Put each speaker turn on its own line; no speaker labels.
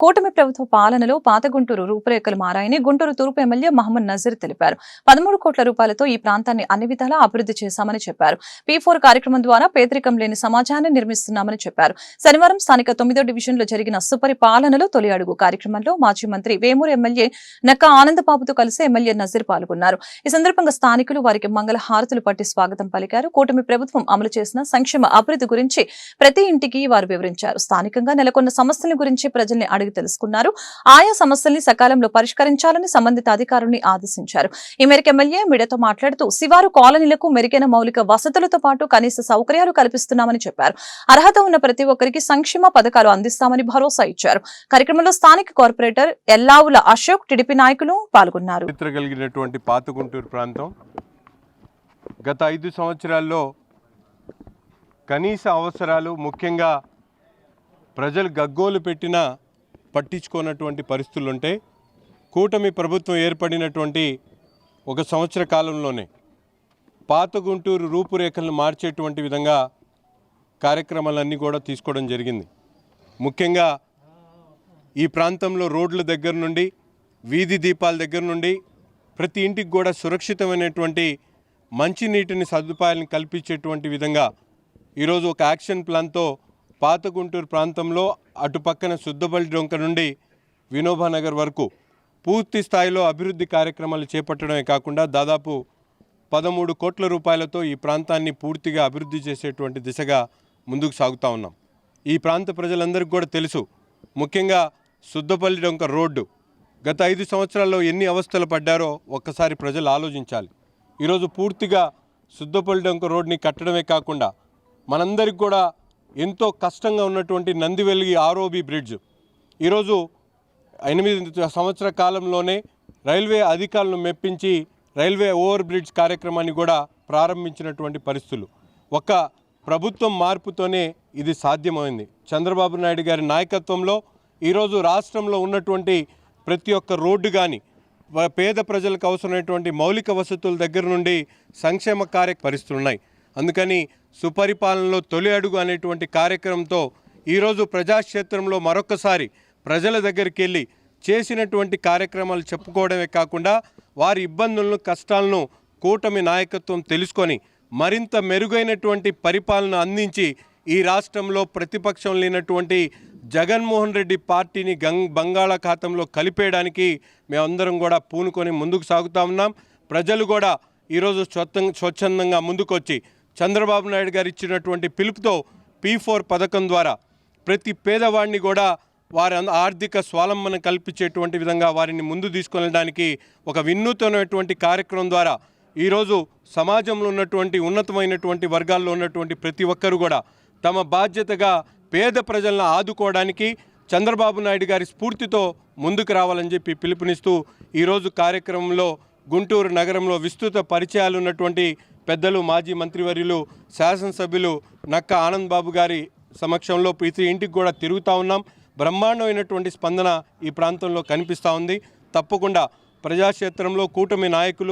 కూటమి ప్రభుత్వ పాలనలో పాత గుంటూరు రూపురేఖలు మారాయని గుంటూరు తూర్పు ఎమ్మెల్యే మహమ్మద్ నజీర్ తెలిపారు. పదమూడు కోట్ల రూపాయలతో ఈ ప్రాంతాన్ని అన్ని విధాలా అభివృద్ధి చేశామని చెప్పారు. పీ ఫోర్ కార్యక్రమం ద్వారా పేదరికం లేని సమాజాన్ని నిర్మిస్తున్నామని చెప్పారు. శనివారం స్థానిక తొమ్మిదో డివిజన్లో జరిగిన సుపరిపాలనలో తొలి అడుగు కార్యక్రమంలో మాజీ మంత్రి వేమూరు ఎమ్మెల్యే నక్క ఆనందబాబుతో కలిసి ఎమ్మెల్యే నజీర్ పాల్గొన్నారు. ఈ సందర్భంగా స్థానికులు వారికి మంగళ హారతులు పట్టి స్వాగతం పలికారు. కూటమి ప్రభుత్వం అమలు చేసిన సంక్షేమ అభివృద్ధి గురించి ప్రతి ఇంటికి వారు వివరించారు. స్థానికంగా నెలకొన్న సమస్యల గురించి ప్రజల్ని అడిగి తెలుసుకున్నారు. ఆయా సమస్యల్ని సకాలంలో పరిష్కరించాలని సంబంధిత అధికారుల్ని ఆదేశించారు. ఈ మేరకు ఎమ్మెల్యే మీడియాతో మాట్లాడుతూ శివారు కాలనీలకు మెరుగైన మౌలిక వసతులతో పాటు కనీస సౌకర్యాలు కల్పిస్తున్నామని చెప్పారు. అర్హత ఉన్న ప్రతి ఒక్కరికి సంక్షేమ పథకాలు అందిస్తామని భరోసా ఇచ్చారు. కార్యక్రమంలో స్థానిక కార్పొరేటర్ ఎల్లావుల అశోక్ టిడిపి నాయకులు పాల్గొన్నారు.
కలిగినటువంటి ప్రాంతం గత ఐదు సంవత్సరాల్లో కనీస అవసరాలు ముఖ్యంగా ప్రజలు గగ్గోలు పెట్టిన పట్టించుకోనటువంటి పరిస్థితులు ఉంటే కూటమి ప్రభుత్వం ఏర్పడినటువంటి ఒక సంవత్సర కాలంలోనే పాత గుంటూరు రూపురేఖలను మార్చేటువంటి విధంగా కార్యక్రమాలన్నీ కూడా తీసుకోవడం జరిగింది. ముఖ్యంగా ఈ ప్రాంతంలో రోడ్ల దగ్గర నుండి వీధి దీపాల దగ్గర నుండి ప్రతి ఇంటికి కూడా సురక్షితమైనటువంటి మంచినీటిని సదుపాయాలను కల్పించేటువంటి విధంగా ఈరోజు ఒక యాక్షన్ ప్లాన్తో పాత గుంటూరు ప్రాంతంలో అటుపక్కన శుద్ధబల్లి డొంక నుండి వినోబానగర్ వరకు పూర్తి స్థాయిలో అభివృద్ధి కార్యక్రమాలు చేపట్టడమే కాకుండా దాదాపు పదమూడు కోట్ల రూపాయలతో ఈ ప్రాంతాన్ని పూర్తిగా అభివృద్ధి చేసేటువంటి దిశగా ముందుకు సాగుతూ ఉన్నాం. ఈ ప్రాంత ప్రజలందరికీ కూడా తెలుసు ముఖ్యంగా శుద్ధపల్లి డొంక రోడ్డు గత ఐదు సంవత్సరాల్లో ఎన్ని అవస్థలు పడ్డారో ఒక్కసారి ప్రజలు ఆలోచించాలి. ఈరోజు పూర్తిగా శుద్ధపల్లి డొంక రోడ్ని కట్టడమే కాకుండా మనందరికి కూడా ఎంతో కష్టంగా ఉన్నటువంటి నందివెలిగి ఆర్ఓబి బ్రిడ్జ్. ఈరోజు ఎనిమిది సంవత్సర కాలంలోనే రైల్వే అధికారులను మెప్పించి రైల్వే ఓవర్ బ్రిడ్జ్ కార్యక్రమాన్ని కూడా ప్రారంభించినటువంటి పరిస్థితులు. ఒక ప్రభుత్వం మార్పుతోనే ఇది సాధ్యమైంది. చంద్రబాబు నాయుడు గారి నాయకత్వంలో ఈరోజు రాష్ట్రంలో ఉన్నటువంటి ప్రతి ఒక్క రోడ్డు కానీ పేద ప్రజలకు అవసరమైనటువంటి మౌలిక వసతుల దగ్గర నుండి సంక్షేమ కార్య పరిస్థితులు ఉన్నాయి. అందుకని సుపరిపాలనలో తొలి అడుగు అనేటువంటి కార్యక్రమంతో ఈరోజు ప్రజాక్షేత్రంలో మరొకసారి ప్రజల దగ్గరికి వెళ్ళి చేసినటువంటి కార్యక్రమాలు చెప్పుకోవడమే కాకుండా వారి ఇబ్బందులను కష్టాలను కూటమి నాయకత్వం తెలుసుకొని మరింత మెరుగైనటువంటి పరిపాలన అందించి ఈ రాష్ట్రంలో ప్రతిపక్షం లేనటువంటి జగన్మోహన్ రెడ్డి పార్టీని గంగ్ బంగాళాఖాతంలో కలిపేయడానికి మేమందరం కూడా పూనుకొని ముందుకు సాగుతా ఉన్నాం. ప్రజలు కూడా ఈరోజు స్వచ్ఛ స్వచ్ఛందంగా ముందుకొచ్చి చంద్రబాబు నాయుడు గారు ఇచ్చినటువంటి పిలుపుతో పీ ఫోర్ పథకం ద్వారా ప్రతి పేదవాడిని కూడా వారి ఆర్థిక స్వాలంబన కల్పించేటువంటి విధంగా వారిని ముందు తీసుకెళ్ళడానికి ఒక వినూతనమైనటువంటి కార్యక్రమం ద్వారా ఈరోజు సమాజంలో ఉన్నటువంటి ఉన్నతమైనటువంటి వర్గాల్లో ఉన్నటువంటి ప్రతి ఒక్కరు కూడా తమ బాధ్యతగా పేద ప్రజలను ఆదుకోవడానికి చంద్రబాబు నాయుడు గారి స్ఫూర్తితో ముందుకు రావాలని చెప్పి పిలుపునిస్తూ ఈరోజు కార్యక్రమంలో గుంటూరు నగరంలో విస్తృత పరిచయాలు ఉన్నటువంటి పెద్దలు మాజీ మంత్రివర్యులు శాసనసభ్యులు నక్క ఆనంద్ బాబు గారి సమక్షంలో ప్రతి ఇంటికి కూడా తిరుగుతూ ఉన్నాం. బ్రహ్మాండమైనటువంటి స్పందన ఈ ప్రాంతంలో కనిపిస్తూ ఉంది. తప్పకుండా ప్రజాక్షేత్రంలో కూటమి నాయకులు